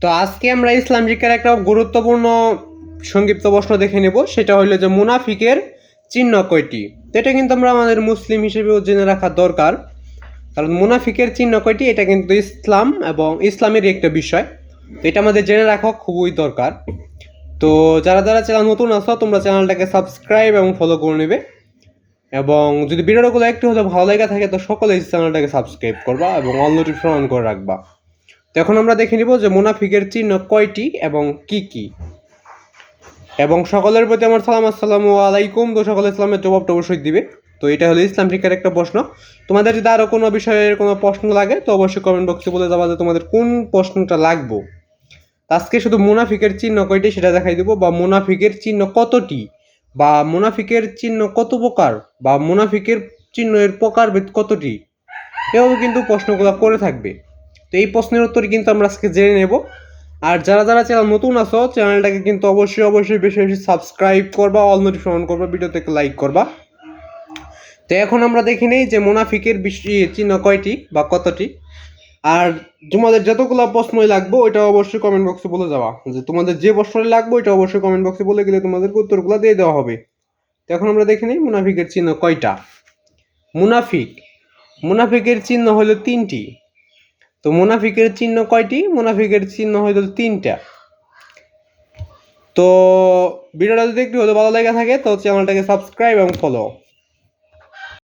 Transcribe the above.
তো আজকে আমরা ইসলাম শিক্ষার একটা গুরুত্বপূর্ণ সংক্ষিপ্ত প্রশ্ন দেখে নেব। সেটা হলো যে মুনাফিকের চিহ্ন কয়টি? তো এটা কিন্তু আমরা আমাদের মুসলিম হিসেবেও জেনে রাখা দরকার। কারণ মুনাফিকের চিহ্ন কয়টি? এটা কিন্তু ইসলাম এবং ইসলামের একটা বিষয়। তো এটা আমাদের জেনে রাখা খুবই দরকার। তো যারা যারা চ্যানেল নতুন আছো, তোমরা চ্যানেলটাকে সাবস্ক্রাইব এবং ফলো করে নেবে। এবং যদি ভিডিওগুলো একটু হলে ভালো লেগে থাকে, তো সকলে চ্যানেলটাকে সাবস্ক্রাইব করবা এবং অল নোটিফিকেশন অন করে রাখবা। এখন আমরা দেখে নিব যে মুনাফিকের চিহ্ন কয়টি এবং কি কি। এবং সকলের প্রতি আমার সালাম, আসসালামু আলাইকুম। তো সকলে ইসলামের জবাবটা অবশ্যই দিবে। তো এটা হলো ইসলাম শিক্ষার একটা প্রশ্ন। তোমাদের যদি আরও কোনো বিষয়ের কোনো প্রশ্ন লাগে, তো অবশ্যই কমেন্ট বক্সে বলে যাবা যে তোমাদের কোন প্রশ্নটা লাগবো। আজকে শুধু মুনাফিকের চিহ্ন কয়টি সেটা দেখাই দেবো, বা মুনাফিকের চিহ্ন কতটি, বা মুনাফিকের চিহ্ন কত প্রকার, বা মুনাফিকের চিহ্ন এর প্রকারভেদ কতটি, এভাবে কিন্তু প্রশ্নগুলো করে থাকবে। তো এই প্রশ্নের উত্তর কিন্তু আমরা আজকে জেনে নেব। আর যারা যারা চ্যানেল নতুন আছো চ্যানেলটাকে কিন্তু অবশ্যই অবশ্যই বেশি বেশি সাবস্ক্রাইব করবা অল নোটিফিকেশন করবা ভিডিওতে লাইক করবা। তো এখন আমরা দেখে নেই যে মুনাফিকের চিহ্ন কয়টি বা কতটি। আর তোমাদের যতগুলো প্রশ্নই লাগবে, ওইটা অবশ্যই কমেন্ট বক্সে বলে যাওয়া যে তোমাদের যে প্রশ্নটা লাগবে, ওইটা অবশ্যই কমেন্ট বক্সে বলে গেলে তোমাদের উত্তরগুলো দিয়ে দেওয়া হবে। তো এখন আমরা দেখে নিই মুনাফিকের চিহ্ন কয়টা। মুনাফিক। মুনাফিকের চিহ্ন হলো তিনটি। তো মুনাফিকের চিহ্ন কয়টি? মুনাফিকের চিহ্ন হয়তো তিনটা। তো ভিডিওটা যদি একটু হয়তো ভালো লেগে থাকে, তো চ্যানেলটাকে সাবস্ক্রাইব এবং ফলো